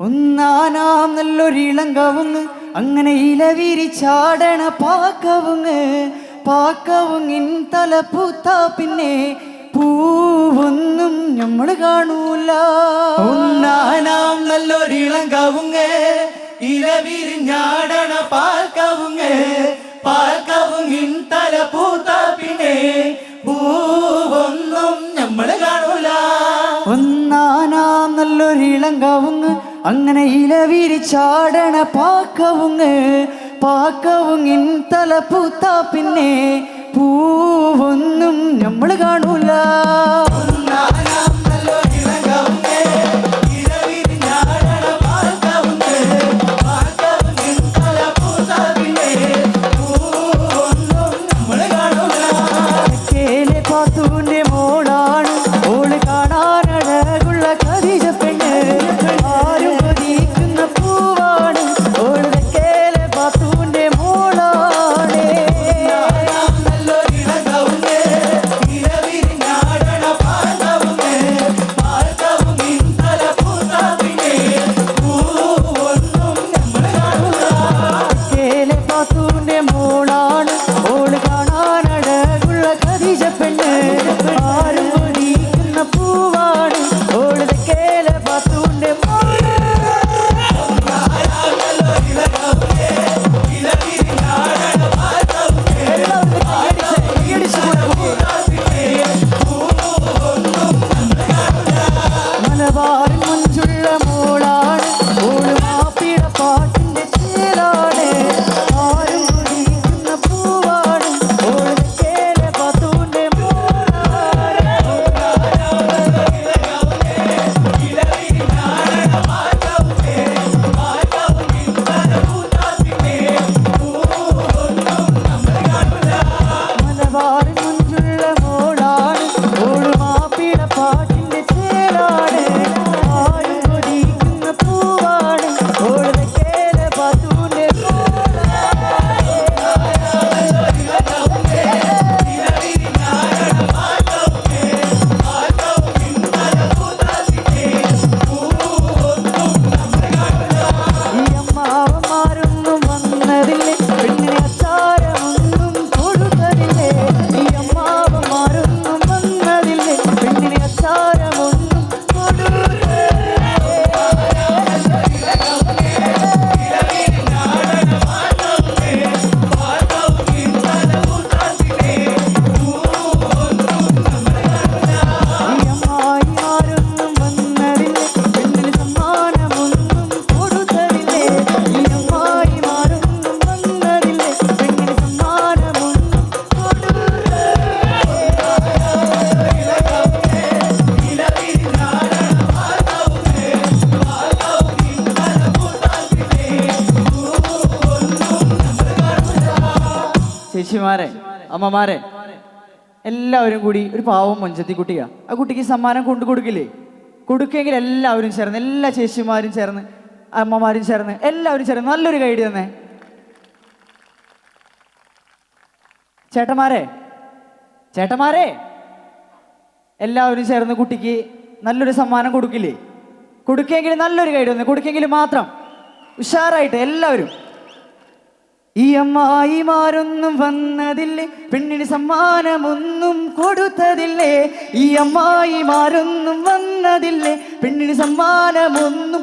ഒന്നാനാം നല്ലൊരിളങ്കവുങ്ങ് അങ്ങനെ ഇലവിരിച്ചാടണ പാക്കവുങ്ങ്. പാക്കവുങ്ങിൻ തല പൂത്താ പിന്നെ പൂവൊന്നും നമ്മൾ കാണൂല. ഒന്നാനാം നല്ലൊരിളങ്കവുങ് ഇലവിരി ചാടണ പാൽക്കവുങ്ങ് പാൽക്കവുങ്ങിൻ തല പൂത്താ പിന്നെ അങ്ങനെ ഇലവിരിച്ചാടണ പാക്കവുങ്ങ് പാക്കവുങ്ങിൻ തല പൂത്താ പിന്നെ പൂവൊന്നും നമ്മൾ കാണൂല. ചേച്ചിമാരെ അമ്മമാരെ എല്ലാവരും കൂടി ഒരു പാവം മൊഞ്ചത്തി കുട്ടിയാ. ആ കുട്ടിക്ക് സമ്മാനം കൊണ്ടു കൊടുക്കില്ലേ? കൊടുക്കെങ്കിൽ എല്ലാവരും ചേർന്ന് എല്ലാ ചേച്ചിമാരും ചേർന്ന് അമ്മമാരും ചേർന്ന് എല്ലാവരും ചേർന്ന് നല്ലൊരു ഗൈഡ് തന്നെ. ചേട്ടന്മാരെ ചേട്ടന്മാരെ എല്ലാവരും ചേർന്ന് കുട്ടിക്ക് നല്ലൊരു സമ്മാനം കൊടുക്കില്ലേ? കൊടുക്കെങ്കിൽ നല്ലൊരു ഗൈഡ് തന്നെ. കൊടുക്കെങ്കിൽ മാത്രം. ഉഷാറായിട്ട് എല്ലാവരും ഈ അമ്മായിമാരൊന്നും വന്നതില്ലേ? പെണ്ണിന് സമ്മാനമൊന്നും കൊടുത്തതില്ലേ? ഈ അമ്മായിമാരൊന്നും വന്നതില്ലേ? പെണ്ണിന് സമ്മാനമൊന്നും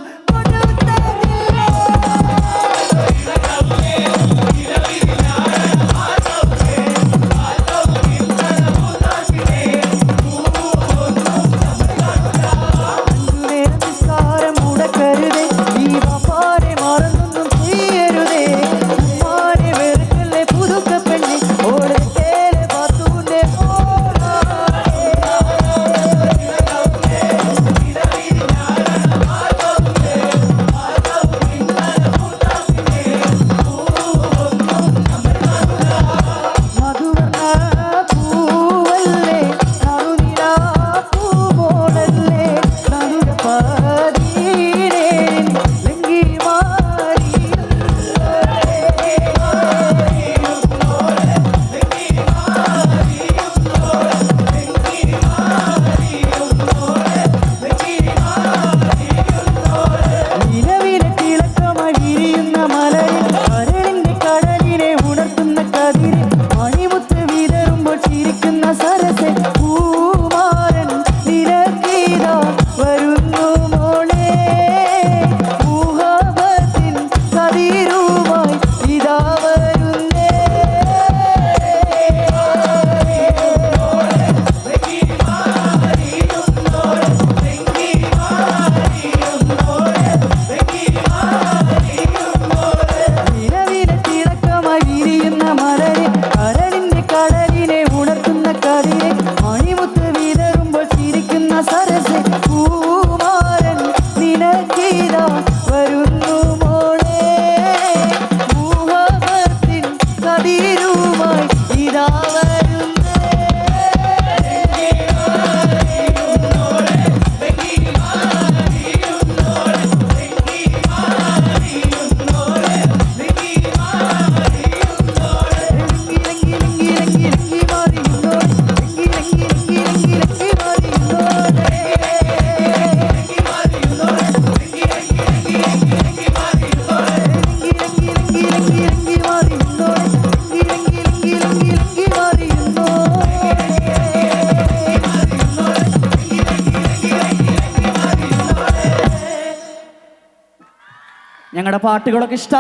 ഞങ്ങളുടെ പാട്ടുകളൊക്കെ ഇഷ്ടം